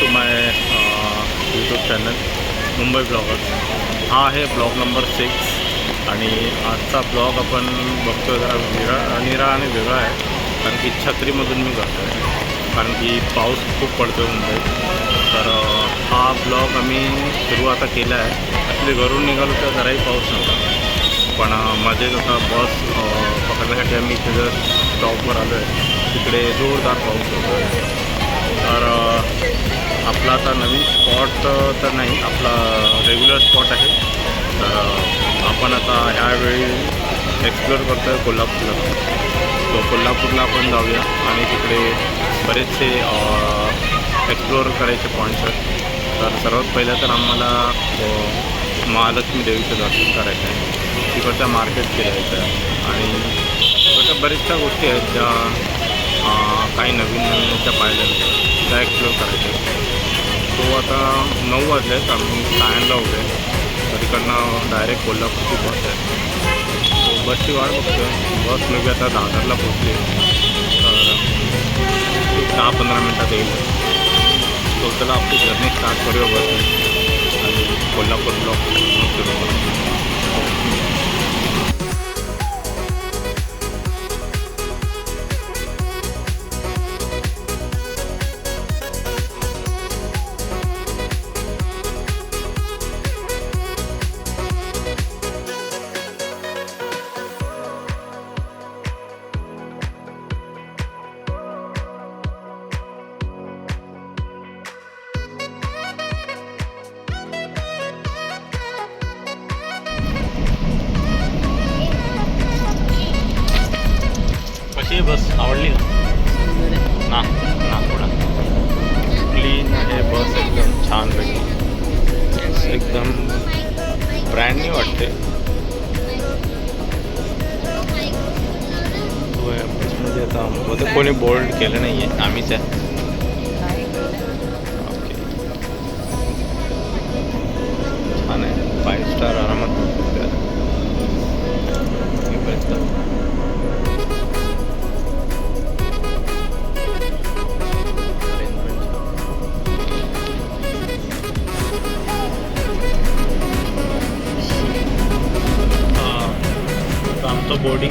To my YouTube channel Mumbai blogger हा आहे blog number six आणि आजचा ब्लॉग आपण बघतो जरा निरा निरा आणि वेगळा आहे. कारण की छत्रीमधून मी करतो आहे कारण की पाऊस खूप पडतो आहे मुंबईत. तर हा ब्लॉग आम्ही सुरू आता केला आहे. ॲक्च्युली घरून निघालो तर जराही पाऊस नव्हता. पण माझे जसं जसा बस पकडण्यासाठी आम्ही इथे जर स्टॉपवर आलो आहे तिकडे जोरदार पाऊस होतो तर आपला आता नवीन स्पॉट तर नाही आपला रेग्युलर स्पॉट आहे. तर आपण आता ह्यावेळी एक्सप्लोअर करतो आहे कोल्हापूरला. तो कोल्हापूरला आपण जाऊया आणि तिकडे बरेचसे एक्सप्लोअर करायचे पॉईंट्स आहेत. तर सर्वात पहिलं तर आम्हाला महालक्ष्मी देवीचं दर्शन करायचं आहे. तिकडच्या मार्केट फिरायचं आहे. आणि तिकडच्या बऱ्याचशा गोष्टी आहेत ज्या काही नवीन नवीन त्या पाहिल्या त्या एक्सप्लोअर करायच्या आहेत. तो आता नऊ वाजले आहेत. आम्ही सायनला उभे तर तिकडनं डायरेक्ट कोल्हापूरची बस आहे. तो बसची वाट बघतो बस मी आता दादरला पोचली तर दहा पंधरा मिनटात येईल. तो चला आपली जर्नी स्टार्ट करूया बस आणि कोल्हापूर ब्लॉक सुरू करू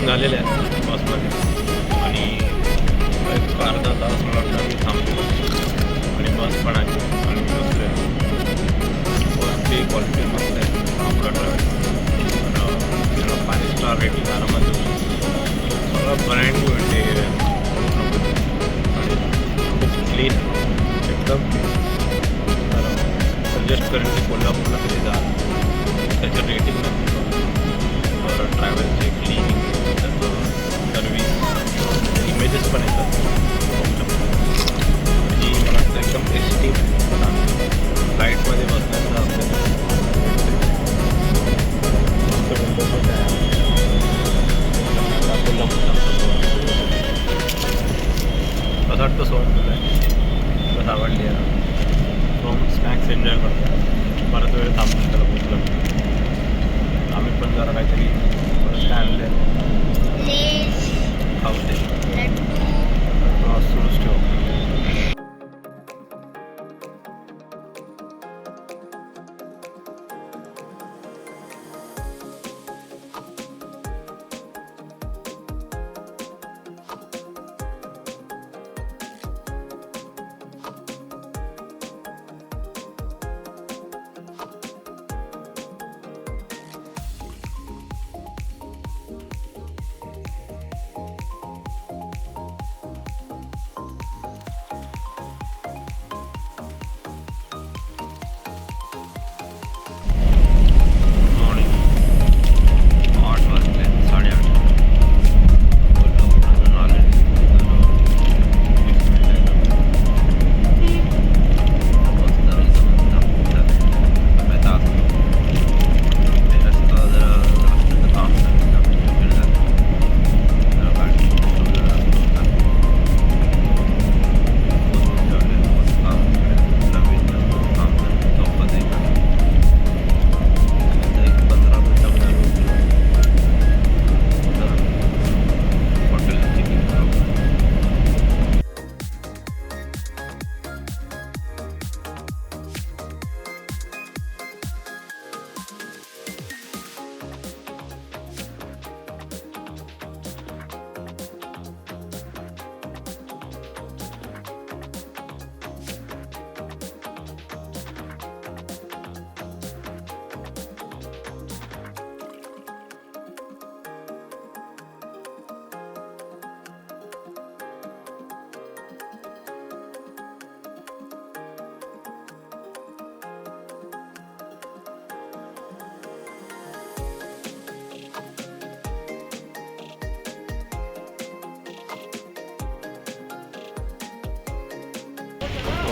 झालेलं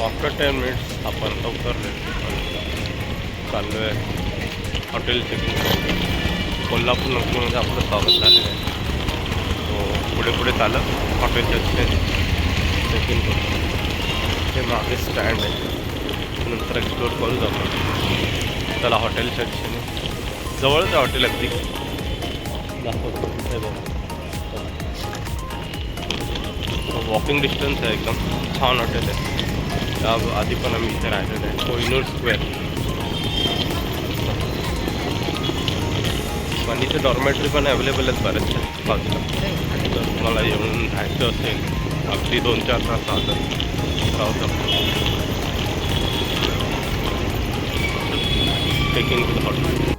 आफ्टर टेन मिनिट्स आपण लवकर चाललो आहे हॉटेल चेकिंग कोल्हापूर नागपूरमध्ये आपलं स्वागत झालेलं आहे. तो पुढे पुढे चालत हॉटेलच्या चेकिंग करतो ते मागे स्टँड आहे. नंतर एक्सप्लोर करू आपण त्याला हॉटेलच्या दिशेने जवळच आहे हॉटेल अगदी. दाखवतो बघा. वॉकिंग डिस्टन्स आहे एकदम. छान हॉटेल आहे. त्या आधी पण आम्ही इथे राहिलेलो आहे. कोहिनूर स्क्वेअर आणि इथे डॉर्मेटरी पण अवेलेबल आहेत बऱ्याचशा बाजूला. जर तुम्हाला येऊन राहायचं असेल अगदी दोन चार तास राहतात राहू शकतो. Taking to hotel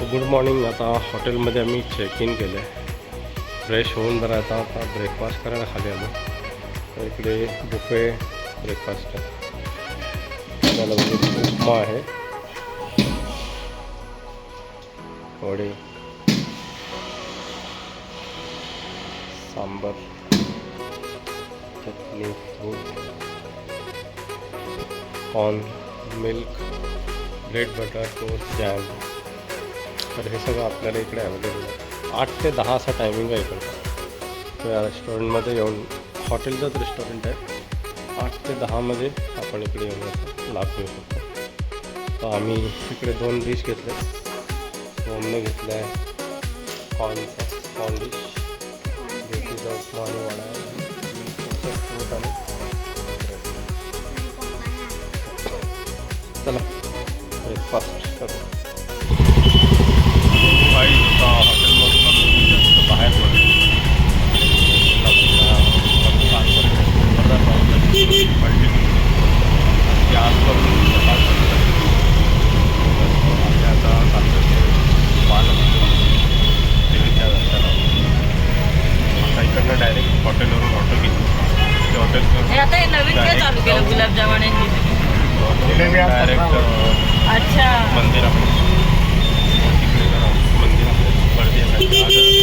good morning. आता हॉटेलमध्ये आम्ही चेक इन केलं आहे फ्रेश होऊन जरा आता आता ब्रेकफास्ट करायला खाली आलो. इकडे बुफे ब्रेकफास्ट त्याला म्हणजे उपमा आहे. Vade. Sambar. Chutney fruit corn milk bread butter toast jam तर हे सगळं आपल्याला इकडे अवेलेबल आहे. आठ ते दहा असा टायमिंग आहे इकडे. त्या या रेस्टॉरंटमध्ये येऊन हॉटेलचंच रेस्टॉरंट आहे. आठ ते दहामध्ये आपण इकडे येऊन लाभ घेऊ शकतो. तर आम्ही इकडे दोन डिश घेतले. सोमने घेतलं आहे कॉर्नचा कॉर्न डिश ज्योतीचा उपमा आणि वडा. आहे चला ब्रेकफास्ट करू. होता हॉटेलमधून आम्ही जास्त बाहेर पडलो आता इकडनं डायरेक्ट हॉटेलवरून ऑटो घेतली ते हॉटेल हे आता हे नवीन काय चालू केलं? गुलाबजामुन डायरेक्ट अच्छा. मंदिरामध्ये तिकडे जरा मंदिरामध्ये गर्दी आहे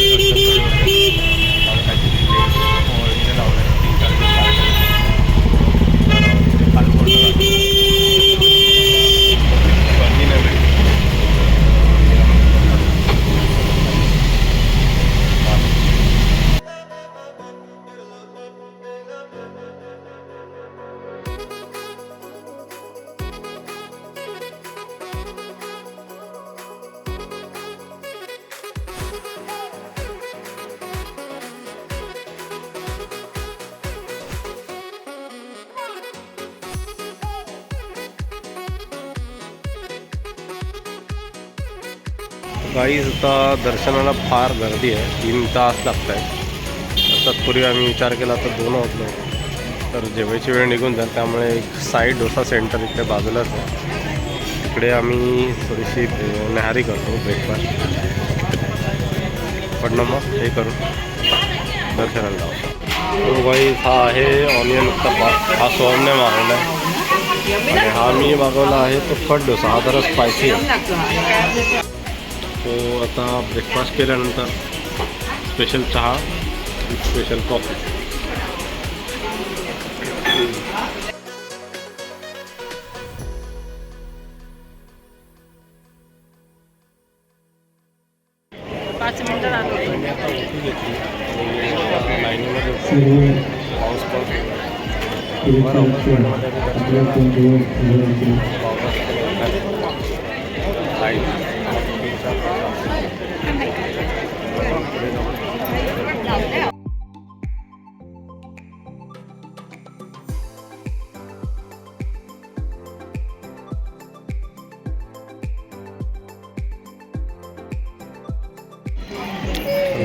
दर्शनाला फार गर्दी आहे. तीन तास लागत आहे तत्पूर्वी आम्ही विचार केला तर दोन होतलो तर जेवायची वेळ निघून जाईल त्यामुळे एक साई डोसा सेंटर इकडे बाजूलाच आहे. इकडे आम्ही थोडीशी न्याहारी करतो ब्रेकफास्ट पण मग हे करू दर्शनाला जाऊ. हा आहे ऑनियन उत्तप्पा हा सोहमने मागवला आहे आणि हा मी मागवला आहे तो फट डोसा. हा जरा स्पायसी आहे. तो आता ब्रेकफास्ट केल्यानंतर स्पेशल चहा स्पेशल कॉफी पाच मिनिटं राहतो. मी आता ओटी घेतली आणि लाईनीमध्ये उभा आहे. पाऊस पण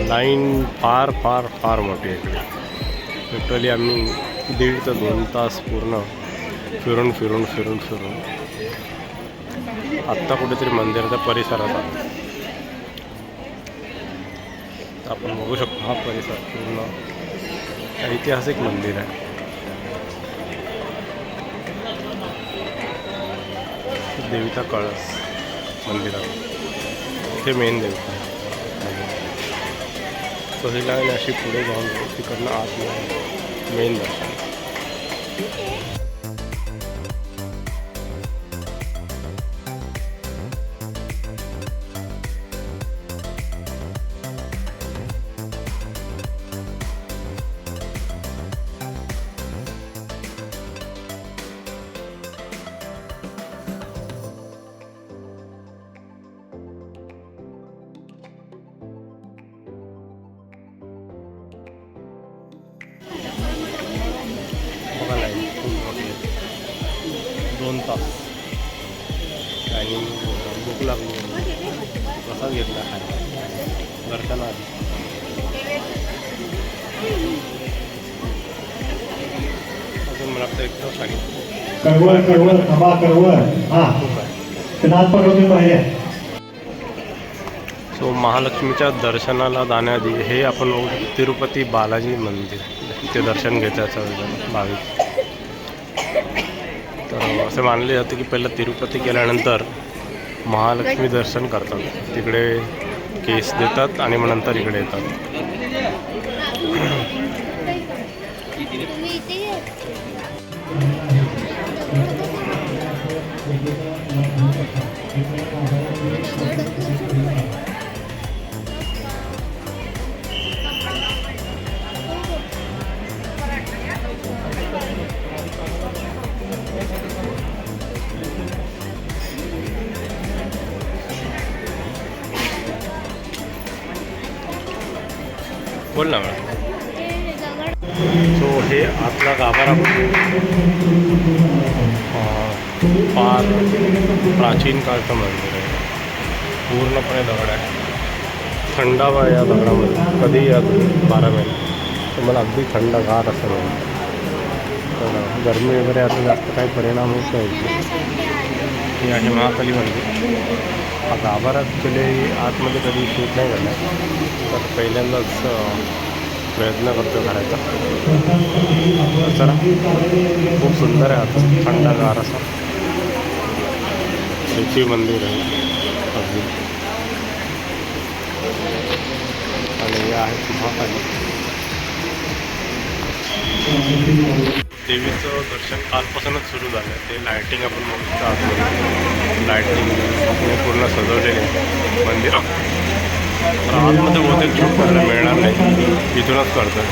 लाईन फार फार फार मोठी आहे. इकडे लिटरली आम्ही दीड ते दोन तास पूर्ण फिरून फिरून फिरून फिरून. आत्ता कुठेतरी मंदिराच्या परिसरात आलो. आपण बघू शकतो हा परिसर पूर्ण. ऐतिहासिक मंदिर आहे. देवीचा कळस मंदिरात. इथे मेन देवता सहलीला अशी पुढे जाऊन तिकडनं आत मेन दर्शन. कळवळ कळवळ थांबा कळवळ. हा. ते पाहिजे सो महालक्ष्मीच्या दर्शनाला जाण्याआधी हे आपण तिरुपती बालाजी मंदिर. ते दर्शन घेतल्याचं भाविक. तर असे मानले जाते की पहिलं तिरुपती गेल्यानंतर महालक्ष्मी दर्शन करतात. तिकडे केस देतात आणि मग नंतर इकडे येतात. बोल ना मॅडम. सो हे आतला गाभारा फार प्राचीन काळचं मंदिर आहे. पूर्णपणे दगड आहे. थंडावा या दगडामध्ये. कधीही या बारा महिने. तुम्हाला अगदी थंडगार असं मिळेल तर गरमी वगैरे असं जास्त काही परिणाम होत नाही. हे आहे महाकाली मंदिर आता आभार ॲक्च्युली आतमध्ये कधी शूट नाही झाला. तर पहिल्यांदाच प्रयत्न करतो करायचा. चला खूप सुंदर आहे आता. थंडगार असा. शिव मंदिर आहे. अगदी. आणि या आहे महाकाली देवीचं दर्शन कालपासूनच सुरू झालं ते लायटिंग आपण बघतो आतमध्ये. लायटिंग पूर्ण सजवलेले मंदिर तर आतमध्ये बहुतेक खूप करायला मिळणार नाही. इथूनच करतात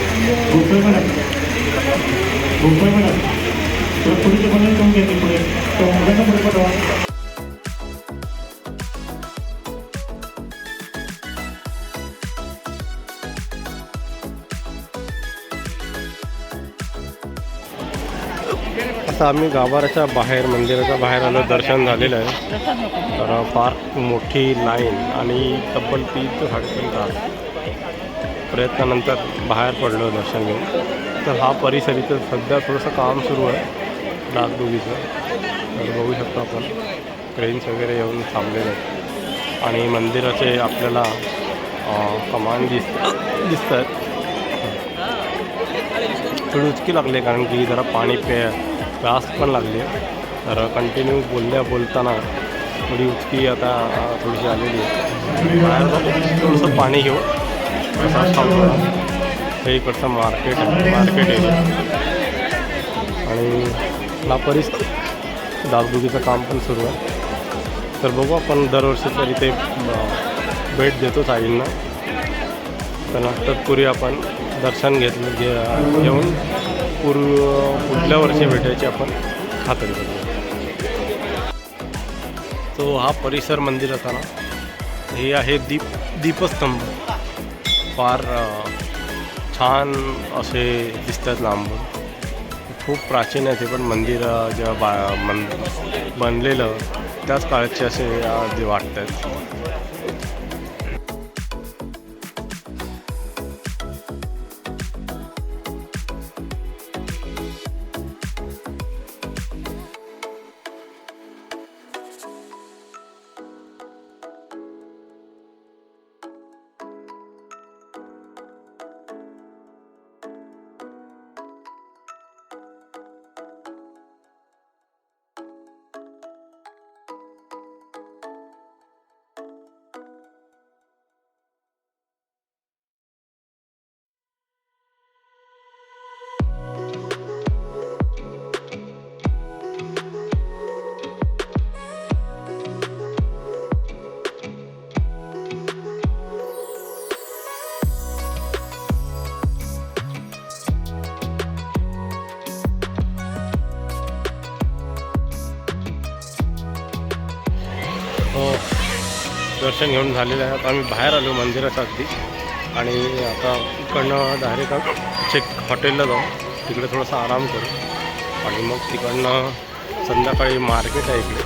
आता आम्ही गाभाऱ्याच्या बाहेर मंदिराच्या बाहेर आलो. दर्शन झालेलं आहे. तर फार मोठी लाईन आणि तब्बल तीन ते साडेतीन तास प्रयत्नानंतर बाहेर पडलो दर्शन घेऊन. तर हा परिसर इथं सध्या थोडंसं काम सुरू आहे. डागडुगीचं तर बघू शकतो आपण. क्रेन्स वगैरे येऊन थांबलेले आहेत. आणि मंदिराचे आपल्याला कमान दिसत दिसत आहेत थोडी उचकी लागली कारण की जरा पाणी पे त्रास पण लागली. तर कंटिन्यू बोलल्या बोलताना थोडी उचकी आता थोडीशी आलेली आहे. बाहेर थोडंसं पाणी घेऊ. हे इकडचं मार्केट आहे. मार्केट एरिया आणि हा परिस्थिती दागदुगीचं काम पण सुरू आहे. तर बघू आपण दरवर्षी तरी ते भेट देतो साईंना. तर तत्पूर्वी आपण दर्शन घेतलं घे घेऊन पूर्व पुढल्या वर्षी भेटायची आपण खात्री करू तो हा परिसर मंदिर ना हे आहे दीप दीपस्तंभ. फार छान असे दिसतात लांबून खूप प्राचीन आहे ते पण मंदिर जेव्हा बा मन बनलेलं त्याच काळाचे असे अ, हो. दर्शन घेऊन झालेलं आहे. आता आम्ही बाहेर आलो मंदिराच्या अगदी. आणि आता इकडनं डायरेक्ट चेक हॉटेलला जाऊ. तिकडे थोडासा आराम करू. आणि मग तिकडनं संध्याकाळी मार्केट आहे इकडे.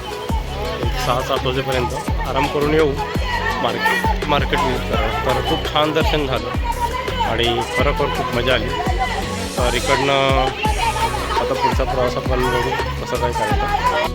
एक सहा सात वाजेपर्यंत आराम करून येऊ. मार्केट मार्केट विजिट करा तर खूप छान दर्शन झालं. आणि खरोखर खूप मजा आली. तर इकडनं आता पुढचा प्रवास आपण बघू कसं काय करायचं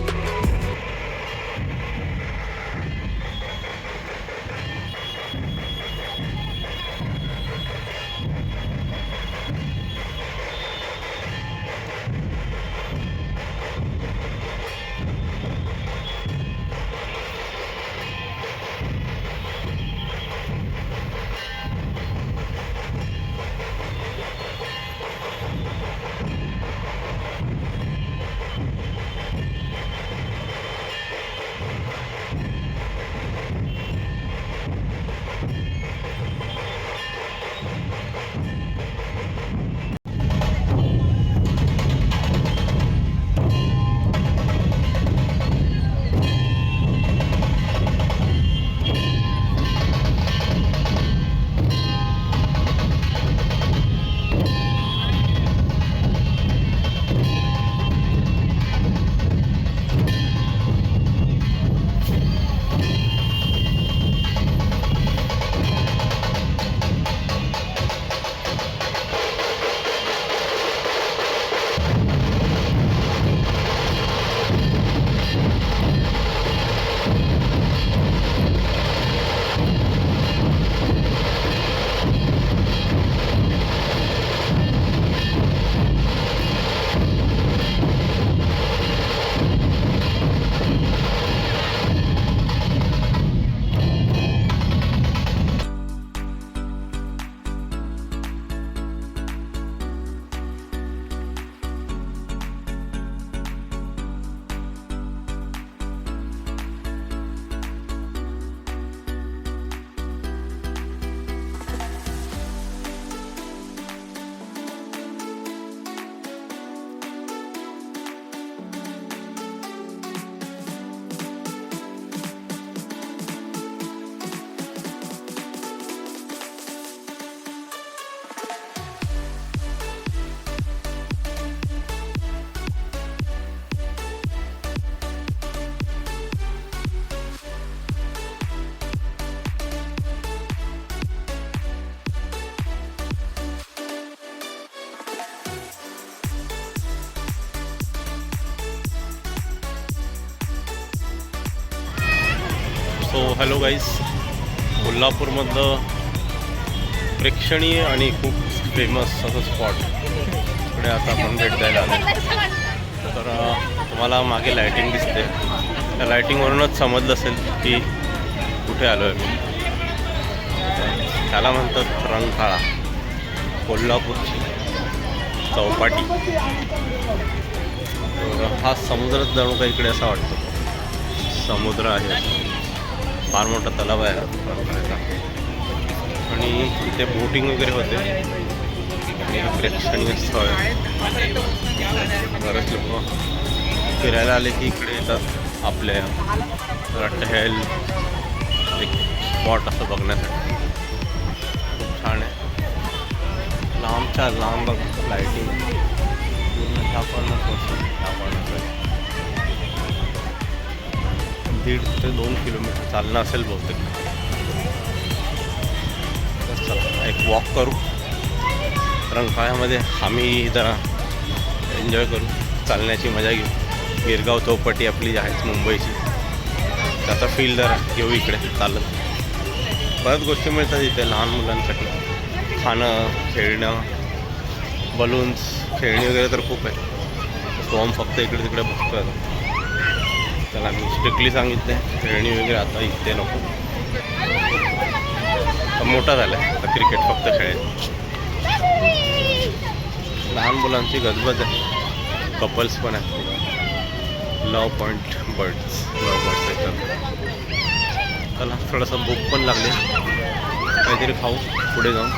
हॅलो गाईज. कोल्हापूरमधलं प्रेक्षणीय आणि खूप फेमस असं स्पॉट इकडे आता आपण भेट द्यायला आलो. तर तुम्हाला मागे लायटिंग दिसते. त्या लायटिंगवरूनच समजलं असेल की कुठे आलो आहे मी. त्याला म्हणतात रंगकाळा कोल्हापूरची चौपाटी. तर हा समुद्रच जणू काही इकडे असा वाटतो. समुद्र आहे असं. फार मोठा तलाव आहे. आणि इथे बोटिंग वगैरे होते. आणि प्रेक्षणीय स्थळ आहे. बरेच लोक फिरायला आले की इकडे येतात आपल्या जरा टहेल एक स्पॉट असं बघण्यासाठी. खूप छान आहे. लांबच्या लांब लाईटिंग पूर्ण ह्या कॉर्नर दीड ते दोन किलोमीटर चालणं असेल बहुतेक. तर चला एक वॉक करू. रंकाळ्यामध्ये आम्ही जरा एन्जॉय करू. चालण्याची मजा घेऊ. गिरगाव चौपाटी आपली जी आहेच मुंबईची. त्याचा फील जरा घेऊ इकडे चालत. बऱ्याच गोष्टी मिळतात इथे लहान मुलांसाठी. खाणं खेळणं बलून्स खेळणी वगैरे तर खूप आहे सोम फक्त इकडे तिकडे बघतोय करतो त्याला मी स्ट्रिक्टली सांगितले खेळणी वगैरे आता इथे नको. मोठा झाला आहे आता क्रिकेट फक्त खेळायचं. लहान मुलांची गजबज आहे. कपल्स पण आहेत. Love point birds love birds येतात त्याला थोडंसं भूक पण लागली. काहीतरी खाऊ पुढे जाऊन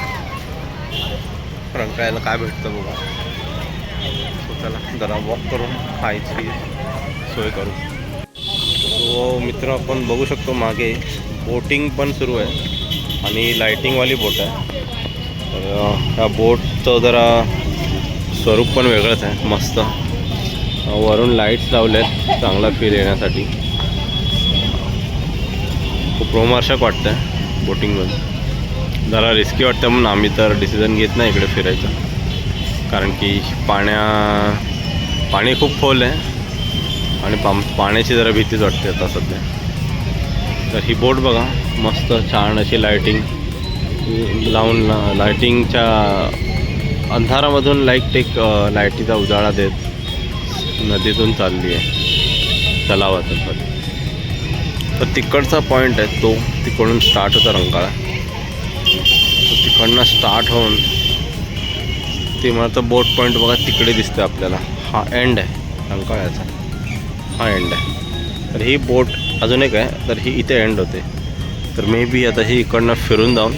रंकाळ्याला काय भेटतं बघा. सो त्याला जरा वॉक करून खायची सोय करू. व मित्र आपण बघू शकतो मागे बोटिंग पण सुरू आहे आणि लायटिंगवाली बोट आहे. तर ह्या बोटचं जरा स्वरूप पण वेगळंच आहे मस्त. वरून लाईट्स लावले आहेत चांगला फील येण्यासाठी. खूप रोमार्शक वाटतं आहे बोटिंगमध्ये. जरा रिस्की वाटतं म्हणून आम्ही तर डिसिजन घेत नाही इकडे फिरायचं. कारण की पाण्या पाणी खूप खोल आहे. आणि पाम पाण्याची जरा भीतीच वाटते आता सध्या. तर ही बोट बघा मस्त छान अशी लायटिंग लावून लायटिंगच्या अंधारामधून लाइट टेक लाईटीचा उजाळा देत नदीतून चालली आहे. तलावातून पण. तर तिकडचा पॉईंट आहे तो तिकडून स्टार्ट होता रंकाळा. तर तिकडनं स्टार्ट होऊन ते मला तर बोट पॉईंट बघा तिकडे दिसतं आपल्याला. हा एंड आहे रंकाळ्याचा. हा एंड आहे. तर ही बोट अजून एक आहे तर ही इथे एंड होते. तर मे बी आता ही इकडनं फिरून जाऊन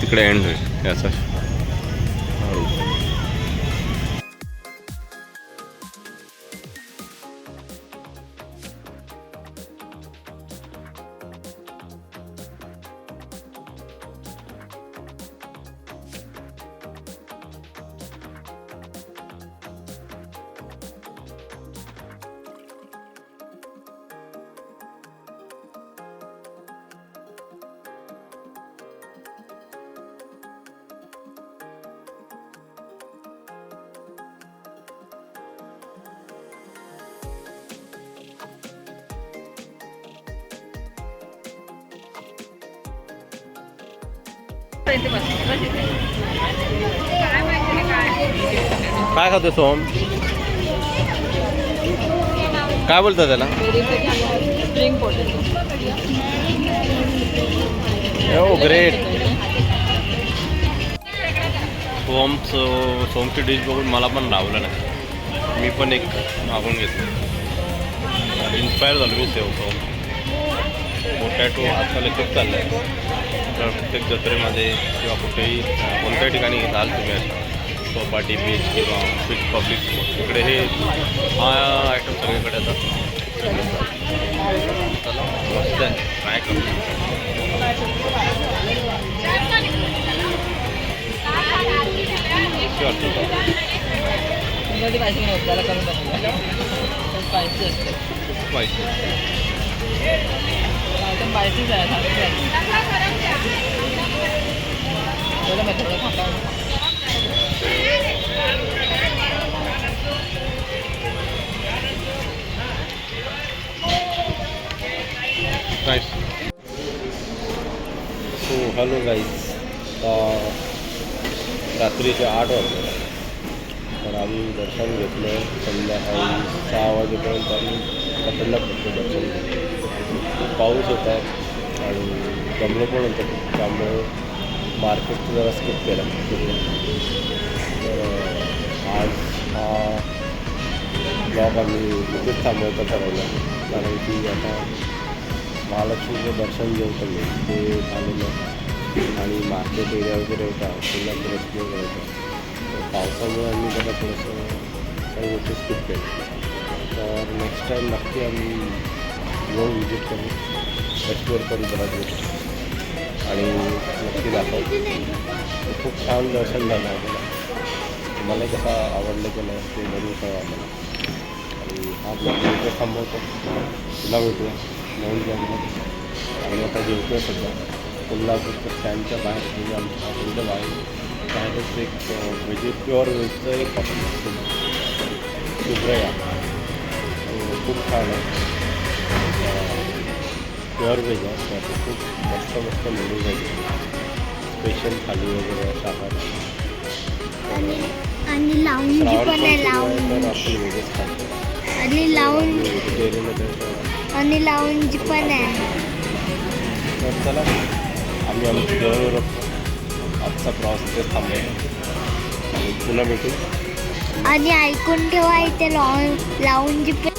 तिकडे एंड होईल. याचा काय खातो सोहम? काय बोलतं त्याला. हो ग्रेट सोमचं सोमची डिश बघून मला पण लावलं नाही. मी पण एक मागून घेतलं. इन्स्पायर झालो मी सेव सोम पोटॅटो आजकाल खूप चाललं आहे तर प्रत्येक जत्रेमध्ये किंवा कुठेही कोणत्याही ठिकाणी जाल तुम्ही चौपाटी बीच किंवा बीच पब्लिक तिकडे हे हा आयटम सगळीकडे येतात चला मस्त आहे. ट्राय करू. स्पायसी एकदम spicyच आहे, सारखी आहे. एवढं माहिती, एवढं खातावर. नाईस सो हॅलो गाईज रात्रीचे आठ वाजले तर आम्ही दर्शन घेतलं संध्याकाळी सहा वाजेपर्यंत आम्ही हॉटेलला पोहोचलो दर्शन घेतलं पाऊस होता आणि जमलं पण होतं त्यामुळे मार्केट जरा स्किप केला. तर आज हा ब्लॉग आम्ही तिथेच थांबवायचा ठरवलं कारण की आता महालक्ष्मीचं दर्शन जे होतं मी ते झालेलं आणि मार्केट एरिया वगैरे होता कोल्हापूर एक्सप्लोर करायचा तर पावसामुळे आम्ही जरा थोडंसं काही गोष्टी स्किप केल्या. तर नेक्स्ट टाईम नक्की आम्ही येऊन विजिट करू एक्सप्लोअर करू बऱ्याच गोष्टी आणि नक्की दाखवू. खूप छान दर्शन झालं आम्हाला तुम्हाला कसा आवडलं की नाही ते जरूर कळवा आम्हाला आणि हा ब्लॉग इथे थांबवतो. तुला भेटूया. नवीन ब्लॉगमध्ये. आणि आता जेवतोय सध्या. कोल्हापूरच्या स्टँडच्या बाहेर म्हणजे आमच्या हॉटेलच्या बाहेर. त्यातच एक म्हणजे प्युअर वेजचं एक हॉटेल शुभ्रया खूप छान आहे. प्युअर व्हेज आहे त्यात खूप मस्त मस्त मेनूज आहेत स्पेशल थाली वगैरे आहे तर आणि पण आहे आहे? खातो. आणि लावून आहे. आणि लावून पण आहे. तर चला आम्ही आमची रखतो आजचा प्रवास इथे आणि पुन्हा भेटू. आणि ऐकून ठेवा इथे लावून लावून पण